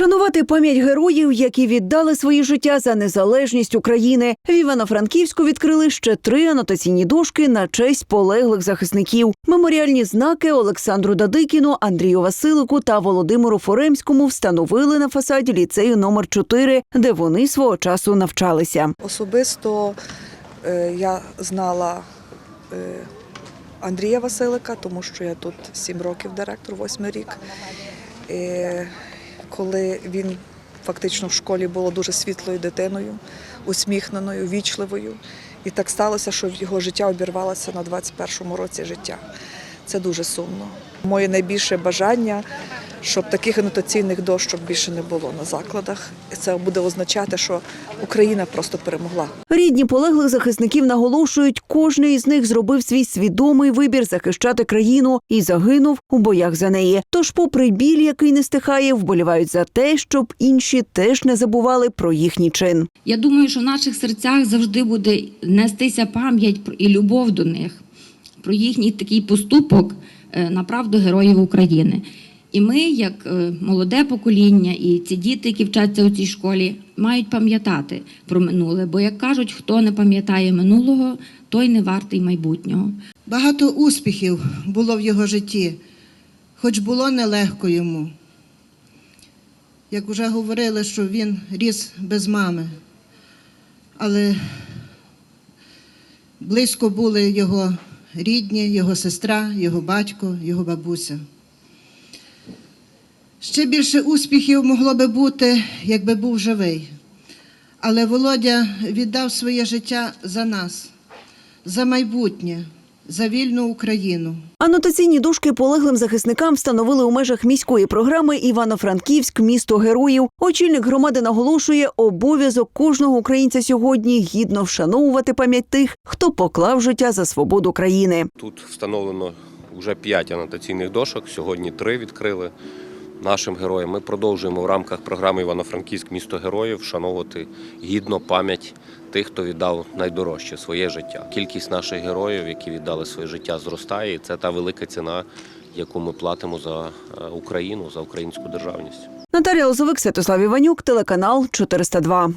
Вшанувати пам'ять героїв, які віддали свої життя за незалежність України. В Івано-Франківську відкрили ще три анотаційні дошки на честь полеглих захисників. Меморіальні знаки Олександру Дадикіну, Андрію Василику та Володимиру Форемському встановили на фасаді ліцею номер 4 де вони свого часу навчалися. Особисто е, я знала е, Андрія Василика, тому що я тут 7 років директор, 8 рік. Е, коли він фактично в школі було дуже світлою дитиною, усміхненою, вічливою. І так сталося, що його життя обірвалося на 21-му році життя. Це дуже сумно. Моє найбільше бажання, щоб таких анотаційних дощок більше не було на закладах. Це буде означати, що Україна просто перемогла. Рідні полеглих захисників наголошують, кожний із них зробив свій свідомий вибір захищати країну і загинув у боях за неї. Тож, попри біль, який не стихає, вболівають за те, щоб інші теж не забували про їхній чин. Я думаю, що в наших серцях завжди буде нестися пам'ять і любов до них, про їхній такий поступок е, на правду героїв України. І ми, як е, молоде покоління, і ці діти, які вчаться у цій школі, мають пам'ятати про минуле. Бо, як кажуть, хто не пам'ятає минулого, той не вартий майбутнього. Багато успіхів було в його житті, хоч було нелегко йому. Як вже говорили, що він ріс без мами, але близько були його рідні, його сестра, його батько, його бабуся. Ще більше успіхів могло би бути, якби був живий. Але Володя віддав своє життя за нас, за майбутнє, за вільну Україну. Анотаційні дошки полеглим захисникам встановили у межах міської програми Івано-Франківськ місто героїв. Очільник громади наголошує, обов'язок кожного українця сьогодні гідно вшановувати пам'ять тих, хто поклав життя за свободу країни. Тут встановлено вже 5 анотаційних дошок. Сьогодні три відкрили нашим героям. Ми продовжуємо в рамках програми Івано-Франківськ місто героїв вшановувати гідно пам'ять тих, хто віддав найдорожче своє життя. Кількість наших героїв, які віддали своє життя, зростає. І це та велика ціна, яку ми платимо за е, Україну, за українську державність. Наталія Лозовик, Святослав Іванюк, телеканал 402.